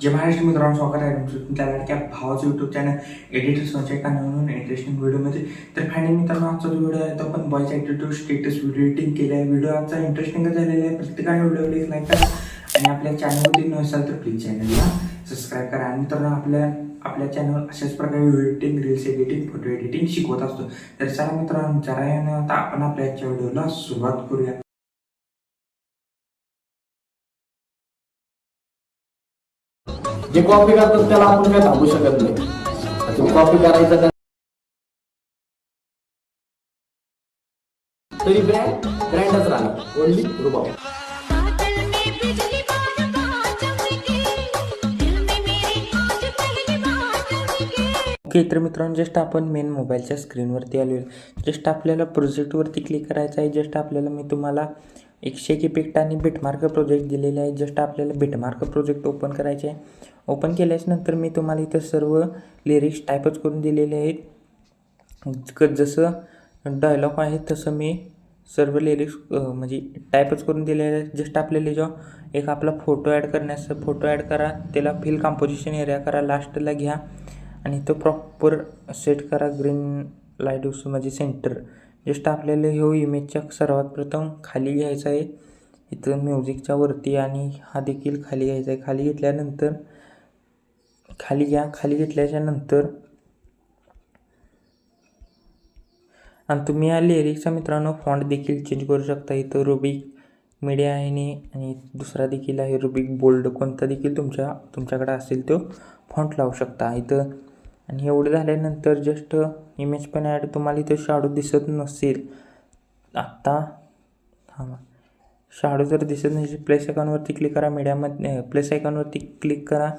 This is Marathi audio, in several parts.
जे महाराष्ट्र मित्रांनो स्वागत आहे तुमचं तुमच्या लाडक्या भावाचं युट्यूब चॅनल एडिटर संजय काने म्हणून इंटरेस्टिंग व्हिडिओमध्ये तर फायनली मित्रांनो आजचा जो व्हिडिओ आहे तो आपण बॉयचा ॲटिट्यूड स्टेटस व्हिडिओ एडिटिंग केलं आहे व्हिडिओ आजचा इंटरेस्टिंग झालेला आहे. प्रत्येकाने व्हिडिओ एक लाईक करा. आणि आपल्या चॅनलमध्ये नसाल तर प्लीज चॅनलला सबस्क्राईब करा. आणि मित्रांनो आपल्या आपल्या चॅनल अशाच प्रकारे video editing reels editing photo editing शिकवत असतो. तर चला मित्रांनो जरा यानं आता आपण आपल्या आजच्या व्हिडिओला सुरुवात करूया. जे कॉपी करतात त्याला आपण काय थांबू शकत नाही. कॉपी करायचं का? तरी ब्रँड ब्रँडच राहणार. ओनली रुबाब. बादल में बिजली बार चमके दिल में मेरे आज पहली बार चमके ओके तर मित्रांनो जस्ट आपण मेन मोबाईलच्या स्क्रीनवरती आलो जस्ट आपल्याला प्रोजेक्टवरती क्लिक करायचं आहे. जस्ट आपल्याला मी तुम्हाला एकशे एक इफेक्ट आणि बिटमार्क प्रोजेक्ट दिलेले आहे. जस्ट आपल्याला बिटमार्क प्रोजेक्ट ओपन करायचे आहे. ओपन केल्याच्यानंतर मी तुम्हाला इथं सर्व लिरिक्स टाईपच करून दिलेले आहेत. क- जसं डायलॉग आहे तसं मी सर्व लिरिक्स म्हणजे टाईपच करून दिलेले आहेत. जस्ट आपल्याला जो एक आपला फोटो ॲड करण्यास फोटो ॲड करा त्याला फिल कंपोजिशन एरिया करा लास्टला घ्या. आणि तो प्रॉपर सेट करा ग्रीन लाइट म्हणजे सेंटर जस्ट आपल्याला ह्यो इमेजच्या सर्वात प्रथम खाली घ्यायचा आहे. इथं म्युझिकच्या वरती आणि हा देखील खाली घ्यायचा आहे. खाली घेतल्यानंतर खाली घ्या. खाली घेतल्याच्या नंतर आणि तुम्ही या लिरिक्सचा मित्रांनो फॉन्ट देखील चेंज करू शकता. इथं रुबिक मीडिया आहे आणि दुसरा देखील आहे रुबिक बोल्ड कोणता देखील तुमच्या तुमच्याकडे असेल तो फॉन्ट लावू शकता. इथं आणि एवढं झाल्यानंतर जस्ट इमेज पण ॲड तुम्हाला इथं शाडू दिसत नसेल. आत्ता थांबा. शाडू जर दिसत नसेल प्लेस आयकॉनवरती क्लिक करा मीडियामध्ये प्लेस आयकॉनवरती क्लिक करा.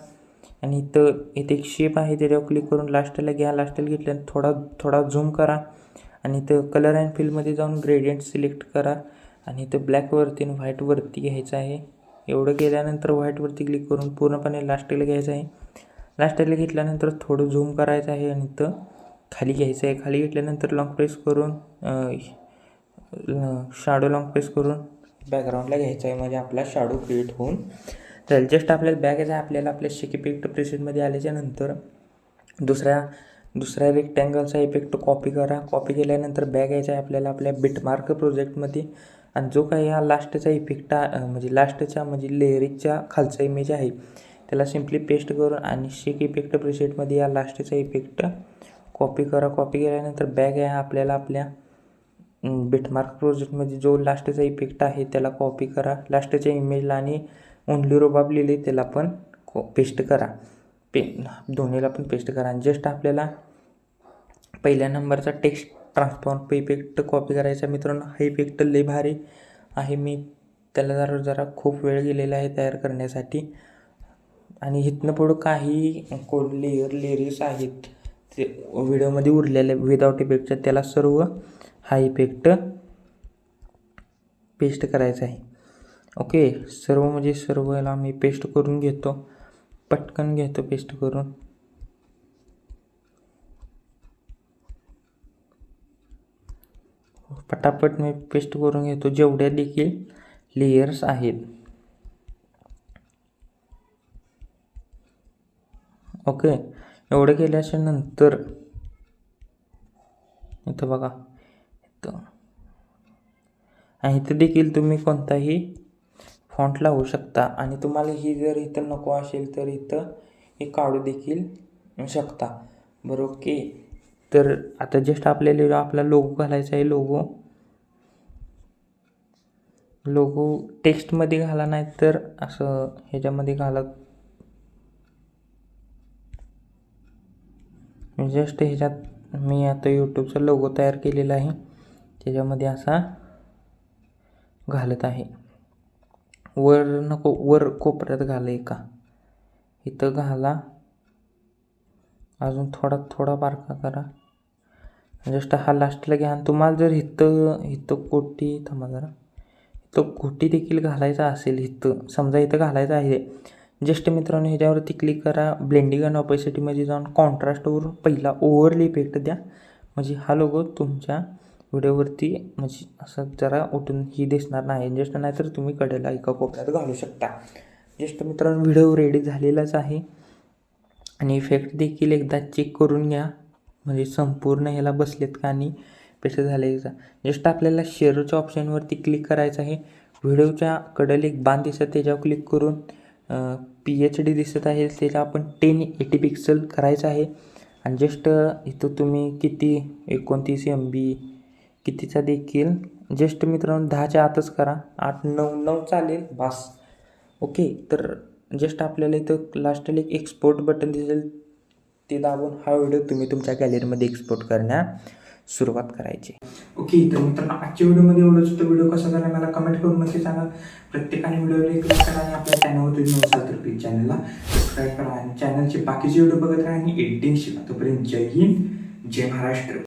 आणि इथं इथे एक शेप आहे त्याच्यावर क्लिक करून लास्टला घ्या. लास्टला घेतल्यानंतर थोडा थोडा झूम करा. आणि इथं कलर अँड फिल्डमध्ये जाऊन ग्रेडियंट सिलेक्ट करा. आणि इथं ब्लॅकवरती आणि व्हाईटवरती घ्यायचं आहे. एवढं केल्यानंतर व्हाईटवरती क्लिक करून पूर्णपणे लास्टला घ्यायचं आहे. लास्टला घेतल्यानंतर थोडं झूम करायचं आहे आणि तर खाली घ्यायचं आहे. खाली घेतल्यानंतर लॉंग प्रेस करून शाडो लॉंग प्रेस करून बॅकग्राऊंडला घ्यायचं आहे. म्हणजे आपला शाडो क्रिएट होऊन. तर जस्ट आपल्याला बॅग आहे. आपल्याला आपल्या शेक इफेक्ट प्रेसेंटमध्ये आल्याच्यानंतर दुसऱ्या दुसऱ्या रेक्टँगलचा इफेक्ट कॉपी करा. कॉपी केल्यानंतर बॅग यायचा आहे आपल्याला आपल्या बिटमार्क प्रोजेक्टमध्ये आणि जो काही हा लास्टचा इफेक्ट म्हणजे लास्टच्या म्हणजे लेअरिकच्या खालचा इमेज आहे त्याला सिम्पली पेस्ट करून आणि शेक इफेक्ट प्रिसेटमध्ये या लास्टचा इफेक्ट कॉपी करा. कॉपी केल्यानंतर बॅग आहे आपल्याला आपल्या बिटमार्क प्रोजेक्टमध्ये जो लास्टचा इफेक्ट आहे त्याला कॉपी करा. लास्टच्या इमेजला आणि ओनली रोबाब लिहिले त्याला पण को पेस्ट करा. पे दोन्हीला पण पेस्ट करा. आणि जस्ट आपल्याला पहिल्या नंबरचा टेक्स्ट ट्रान्सफॉर्म इफेक्ट कॉपी करायचा मित्रांनो. हा इफेक्ट लई भारी आहे. मी त्याला जरा जरा खूप वेळ गेलेला आहे तयार करण्यासाठी. आणि इथनं पुढं काही कोड लेअर लेअर्स आहेत ते व्हिडिओमध्ये उरलेले विदाउट इफेक्टच्या त्याला सर्व हा इफेक्ट पेस्ट करायचा आहे. ओके सर्व म्हणजे सर्व याला मी पेस्ट करून घेतो. पटकन घेतो पेस्ट करून. पटापट मी पेस्ट करून घेतो. जेवढ्या देखील लेयर्स आहेत. ओके एवढं केल्याच्यानंतर इथं बघा इथं. आणि इथं देखील तुम्ही कोणताही फॉन्ट लावू शकता. आणि तुम्हाला ही जर इथं नको असेल तर इथं हे काढू देखील शकता. बरं ओके. तर आता जस्ट आपल्याला आपला लोगो घालायचा आहे. लोगो लोगो टेक्स्टमध्ये घाला नाही तर असं ह्याच्यामध्ये घाला जस्ट ह्याच्यात मी आता यूट्यूबचा लोगो तयार केलेला आहे. त्याच्यामध्ये असा घालत आहे. वर नको वर कोपऱ्यात घाला एका. इथं घाला. अजून थोडा थोडा बारका करा. जस्ट हा लास्टला घ्या. आणि तुम्हाला जर इथं इथं कोटी थांबा जरा. इथं कोटी देखील घालायचा असेल इथं समजा इथं घालायचं आहे ज्येष्ठ मित्रांनो ह्याच्यावरती क्लिक करा. ब्लेंडिंग आणि ऑपॉसिटीमध्ये जाऊन कॉन्ट्रास्टवर पहिला ओव्हरली इफेक्ट द्या. म्हणजे हा लोगो तुमच्या व्हिडिओवरती म्हणजे असं जरा उठून ही दिसणार नाही. ज्येष्ठ नाही तर तुम्ही कडेला एका कोपऱ्यात घालू शकता. ज्येष्ठ मित्रांनो व्हिडिओ रेडी झालेलाच आहे. आणि इफेक्ट देखील एकदा चेक करून घ्या. म्हणजे संपूर्ण ह्याला बसलेत का आणि पेस्ट झाले का? जस्ट आपल्याला शेअरच्या ऑप्शनवरती क्लिक करायचं आहे. व्हिडिओच्या कडल एक बाण दिसत त्याच्यावर क्लिक करून पी एच डी दिसत आहे. त्याला आपण टेन एटी पिक्सल करायचं आहे. आणि जस्ट इथं तुम्ही किती एकोणतीस एम बी कितीचा देखील जस्ट मित्रांनो दहाच्या आतच करा. आठ नऊ नऊ चालेल. बास. ओके. तर जस्ट आपल्याला इथं लास्टला एक एक्सपोर्ट बटन दिसेल. ते दाबून हा व्हिडिओ तुम्ही तुमच्या गॅलरीमध्ये एक्सपोर्ट करण्या सुरुवात करायची. ओके तर मित्रांनो आजच्या व्हिडिओमध्ये एवढंच होतं. व्हिडिओ कसा झाला मला कमेंट करून नक्की सांगा. प्रत्येकाने व्हिडिओला एक लाईक करा आणि आपल्या चॅनलवर तुम्ही नसाल तर प्लीज चॅनलला सबस्क्राईब करा. आणि चॅनलचे बाकीचे व्हिडिओ बघत राहा आणि एडिटिंग शिका तोपर्यंत जय हिंद जय महाराष्ट्र.